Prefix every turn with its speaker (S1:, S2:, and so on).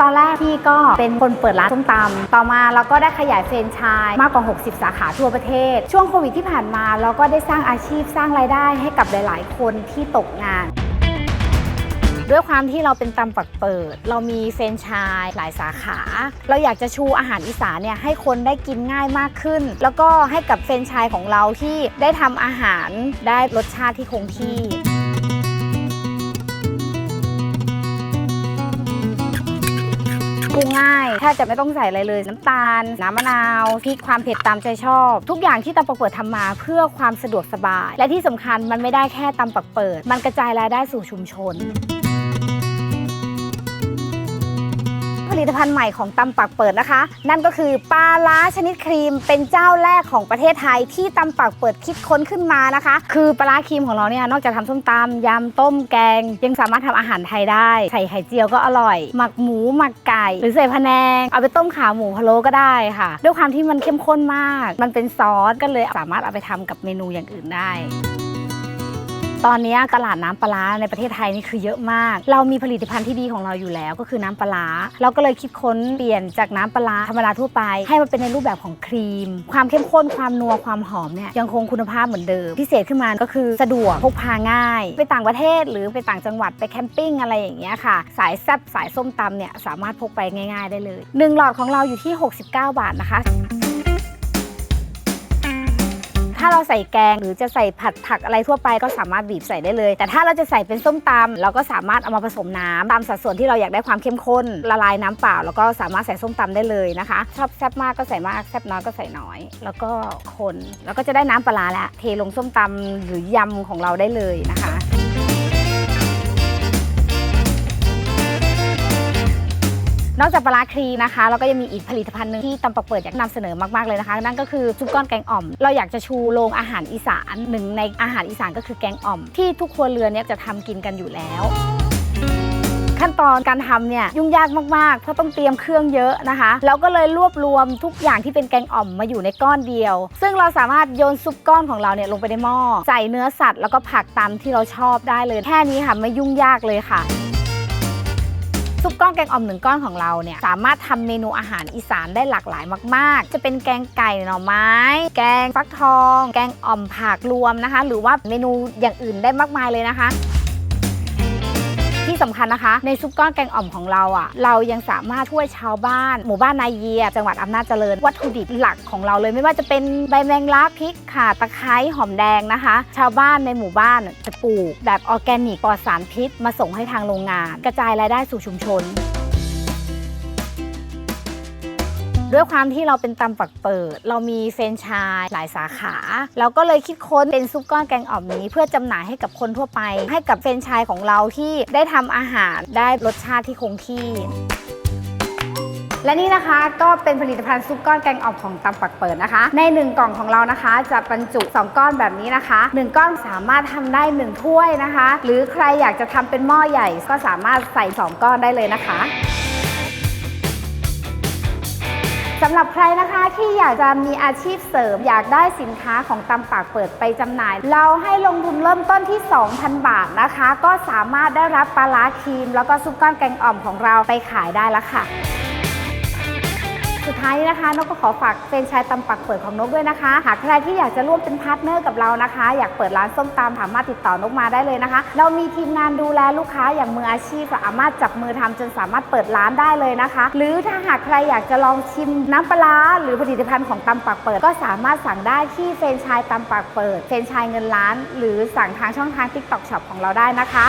S1: ตอนแรกพี่ก็เป็นคนเปิดร้านส้มตำต่อมาเราก็ได้ขยายเฟรนไชส์มากกว่า 60 สาขาทั่วประเทศ ช่วงโควิดที่ผ่านมาเราก็ได้สร้างอาชีพสร้างรายได้ให้กับหลาย ๆ คนที่ตกงานด้วยความที่เราเป็นตำปักเปิด เรามีเฟรนไชส์หลายสาขา เราอยากจะชูอาหารอีสานเนี่ยให้คนได้กินง่ายมากขึ้น แล้วก็ให้กับเฟรนไชส์ของเราที่ได้ทำอาหารได้รสชาติที่คงที่ ปรุงง่ายแทบจะไม่ต้องใส่อะไรเลยน้ำตาล น้ำมะนาวพริกความเผ็ดตามใจชอบ ทุกอย่างที่ตำปักเปิดทำมาเพื่อความสะดวกสบาย และที่สำคัญมันไม่ได้แค่ตำปักเปิด มันกระจายรายได้สู่ชุมชน ผลิตภัณฑ์ใหม่ของตำปักเปิดนะคะ นั่นก็คือปลาล้าชนิดครีม เป็นเจ้าแรกของประเทศไทยที่ตำปักเปิดคิดค้นขึ้นมานะคะ คือปลาล้าครีมของเราเนี่ยนอกจากทำส้มตำยำต้มแกง ยังสามารถทำอาหารไทยได้ ใส่ไข่เจียวก็อร่อย หมักหมูหมักไก่ หรือใส่พะแนง เอาไปต้มขาหมูพะโล้ก็ได้ค่ะ ด้วยความที่มันเข้มข้นมาก มันเป็นซอสก็เลยสามารถเอาไปทำกับเมนูอย่างอื่นได้ ตอนนี้ตลาดน้ำปลาในประเทศไทยนี่คือเยอะมาก เรามีผลิตภัณฑ์ที่ดีของเราอยู่แล้วก็คือน้ำปลาร้าเราก็เลยคิดค้นเปลี่ยนจากน้ำปลาธรรมดาทั่วไป ให้มันเป็นในรูปแบบของครีม ความเข้มข้นความนัวความหอมเนี่ยยังคงคุณภาพเหมือนเดิม พิเศษขึ้นมาก็คือสะดวกพกพาง่าย ไปต่างประเทศหรือไปต่างจังหวัดไปแคมปิ้งอะไรอย่างเงี้ยค่ะ สายแซบสายส้มตำเนี่ยสามารถพกไปง่าย ๆ ได้เลยหนึ่งหลอดของเราอยู่ที่ 69 บาทนะคะ ถ้าเราใส่แกงหรือจะใส่ผัดผักอะไรทั่วไปก็สามารถบีบใส่ได้เลย แต่ถ้าเราจะใส่เป็นส้มตำเราก็สามารถเอามาผสมน้ำตามสัดส่วนที่เราอยากได้ความเข้มข้นละลายน้ำเปล่า แล้วก็สามารถใส่ส้มตำได้เลยนะคะ ชอบแซ่บมากก็ใส่มากแซ่บน้อยก็ใส่น้อย แล้วก็คนแล้วก็จะได้น้ำปลาแล้วเทลงส้มตำหรือยำของเราได้เลยนะคะ นอกจากปลาครีนะคะเราก็ยังมีอีกผลิตภัณฑ์หนึ่งที่ตำปักเปิดอยากนำเสนอมากๆเลยนะคะ นั่นก็คือซุปก้อนแกงอ่อม เราอยากจะชูโรงอาหารอีสานหนึ่งในอาหารอีสานก็คือแกงอ่อม ที่ทุกครัวเรือนเนี่ยจะทำกินกันอยู่แล้วขั้นตอนการทำเนี่ยยุ่งยากมากๆ เพราะต้องเตรียมเครื่องเยอะนะคะ เราก็เลยรวบรวมทุกอย่างที่เป็นแกงอ่อมมาอยู่ในก้อนเดียว ซึ่งเราสามารถโยนซุปก้อนของเราเนี่ยลงไปในหม้อใส่เนื้อสัตว์แล้วก็ผักตามที่เราชอบได้เลย แค่นี้ค่ะไม่ยุ่งยากเลยค่ะ ซุปก้อนแกงอ่อมหนึ่งก้อนของเราเนี่ยสามารถทำเมนูอาหารอีสานได้หลากหลายมาก ๆ จะเป็นแกงไก่หน่อไม้ แกงฟักทอง แกงอ่อมผักรวมนะคะ หรือว่าเมนูอย่างอื่นได้มากมายเลยนะคะ สำคัญนะคะ ในซุปก้อนแกงอ่อมของเราอะ เรายังสามารถช่วยชาวบ้าน หมู่บ้านนายเยีย จังหวัดอำนาจเจริญ วัตถุดิบหลักของเราเลยไม่ว่าจะเป็นใบแมงลักพริกข่าตะไคร้หอมแดงนะคะ ชาวบ้านในหมู่บ้านจะปลูก แบบออร์แกนิกปลอดสารพิษ มาส่งให้ทางโรงงาน กระจายรายได้สู่ชุมชน ด้วยความที่เราเป็นตำปักเปิด เรามีเฟรนชส์หลายสาขา เราก็เลยคิดค้นเป็นซุปก้อนแกงอ่อมนี้ เพื่อจำหน่ายให้กับคนทั่วไป ให้กับเฟรนชส์ของเราที่ได้ทำอาหารได้รสชาติที่คงที่และนี่นะคะก็เป็นผลิตภัณฑ์ซุปก้อนแกงอ่อมของตำปักเปิดนะคะ ใน 1 กล่องของเรานะคะ จะบรรจุ 2 ก้อนแบบนี้นะคะ 1 ก้อนสามารถทำได้ 1 ถ้วยนะคะ หรือใครอยากจะทำเป็นหม้อใหญ่ก็สามารถใส่ 2 ก้อนได้เลยนะคะำหรับใครนะคะที่อยากจะมีอาชีพเสริม อยากได้สินค้าของตำปากเปิดไปจำหน่าย เราให้ลงทุนเริ่มต้นที่ 2,000 บาทนะคะ ก็สามารถได้รับปลาร้าครีม แล้วก็ซุปก้อนแกงอ่อมของเราไปขายได้แล้วค่ะ สุดท้ายนี้นะคะนกก็ขอฝากเฟรนชายตำปักเปิดของนกด้วยนะคะ หากใครที่อยากจะร่วมเป็นพาร์ทเนอร์กับเรานะคะ อยากเปิดร้านส้มตำสามารถติดต่อนกมาได้เลยนะคะ เรามีทีมงานดูแลลูกค้าอย่างมืออาชีพสามารถจับมือทำจนสามารถเปิดร้านได้เลยนะคะ หรือถ้าหากใครอยากจะลองชิมน้ำปลาหรือผลิตภัณฑ์ของตำปักเปิด ก็สามารถสั่งได้ที่เฟรนชายตำปักเปิดเฟรนชายเงินล้าน หรือสั่งทางช่องทาง TikTok Shop ของเราได้นะคะ